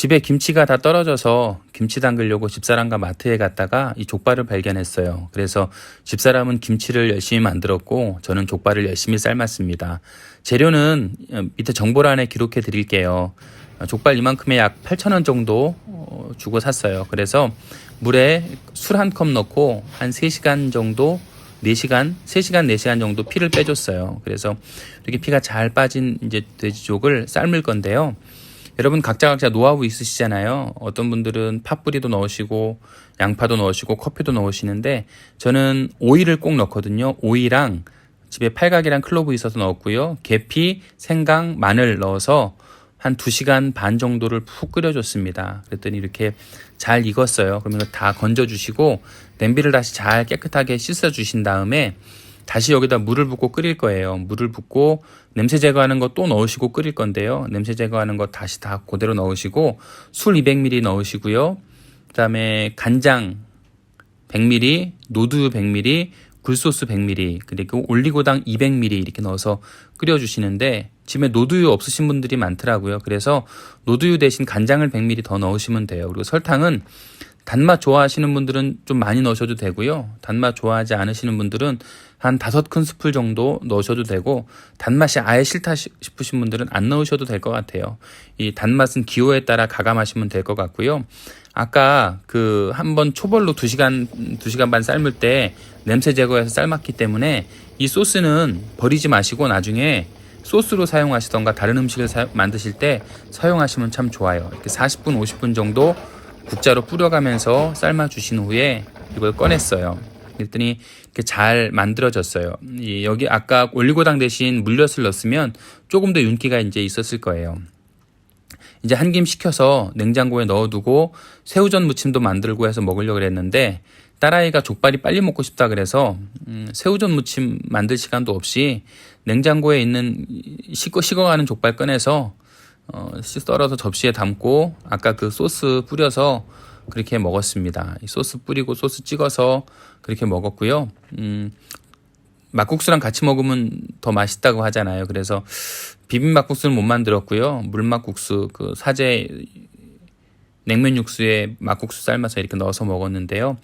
집에 김치가 다 떨어져서 김치 담그려고 집사람과 마트에 갔다가 이 족발을 발견했어요. 그래서 집사람은 김치를 열심히 만들었고 저는 족발을 열심히 삶았습니다. 재료는 어, 밑에 정보란에 기록해 드릴게요. 어, 족발 이만큼에 약 8,000원 정도 어, 주고 샀어요. 그래서 물에 술 한 컵 넣고 한 3시간 정도 4시간, 3시간, 4시간 정도 피를 빼줬어요. 그래서 이렇게 피가 잘 빠진 이제 돼지족을 삶을 건데요. 여러분 각자 각자 노하우 있으시잖아요. 어떤 분들은 팥뿌리도 넣으시고 양파도 넣으시고 커피도 넣으시는데 저는 오이를 꼭 넣거든요. 오이랑 집에 팔각이랑 클로브 있어서 넣었고요. 계피, 생강, 마늘 넣어서 한 2시간 반 정도를 푹 끓여줬습니다. 그랬더니 이렇게 잘 익었어요. 그러면 다 건져주시고 냄비를 다시 잘 깨끗하게 씻어주신 다음에 다시 여기다 물을 붓고 끓일 거예요. 물을 붓고 냄새 제거하는 거 또 넣으시고 끓일 건데요. 냄새 제거하는 거 다시 다 그대로 넣으시고 술 200ml 넣으시고요. 그다음에 간장 100ml, 노두유 100ml, 굴소스 100ml, 그리고 올리고당 200ml 이렇게 넣어서 끓여주시는데 집에 노두유 없으신 분들이 많더라고요. 그래서 노두유 대신 간장을 100ml 더 넣으시면 돼요. 그리고 설탕은 단맛 좋아하시는 분들은 좀 많이 넣으셔도 되고요. 단맛 좋아하지 않으시는 분들은 한 다섯 큰 스푼 정도 넣으셔도 되고 단맛이 아예 싫다 시- 싶으신 분들은 안 넣으셔도 될 것 같아요. 이 단맛은 기호에 따라 가감하시면 될 것 같고요. 아까 그 한번 초벌로 2시간 2시간 반 삶을 때 냄새 제거해서 삶았기 때문에 이 소스는 버리지 마시고 나중에 소스로 사용하시던가 다른 음식을 사- 만드실 때 사용하시면 참 좋아요. 이렇게 40분 50분 정도 국자로 뿌려가면서 삶아 주신 후에 이걸 꺼냈어요. 그랬더니 이렇게 잘 만들어졌어요. 이 여기 아까 올리고당 대신 물엿을 넣었으면 조금 더 윤기가 이제 있었을 거예요. 이제 한 김 식혀서 냉장고에 넣어두고 새우젓 무침도 만들고 해서 먹으려고 그랬는데 딸아이가 족발이 빨리 먹고 싶다 그래서 음, 새우젓 무침 만들 시간도 없이 냉장고에 있는 식어 식어가는 족발 꺼내서 어, 씨- 썰어서 접시에 담고 아까 그 소스 뿌려서 그렇게 먹었습니다. 이 소스 뿌리고 소스 찍어서 그렇게 먹었고요. 음, 막국수랑 같이 먹으면 더 맛있다고 하잖아요. 그래서 비빔 막국수는 못 만들었고요. 물막국수 그 사제 냉면 육수에 막국수 삶아서 이렇게 넣어서 먹었는데요.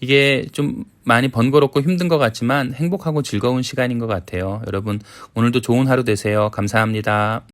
이게 좀 많이 번거롭고 힘든 것 같지만 행복하고 즐거운 시간인 것 같아요. 여러분 오늘도 좋은 하루 되세요. 감사합니다.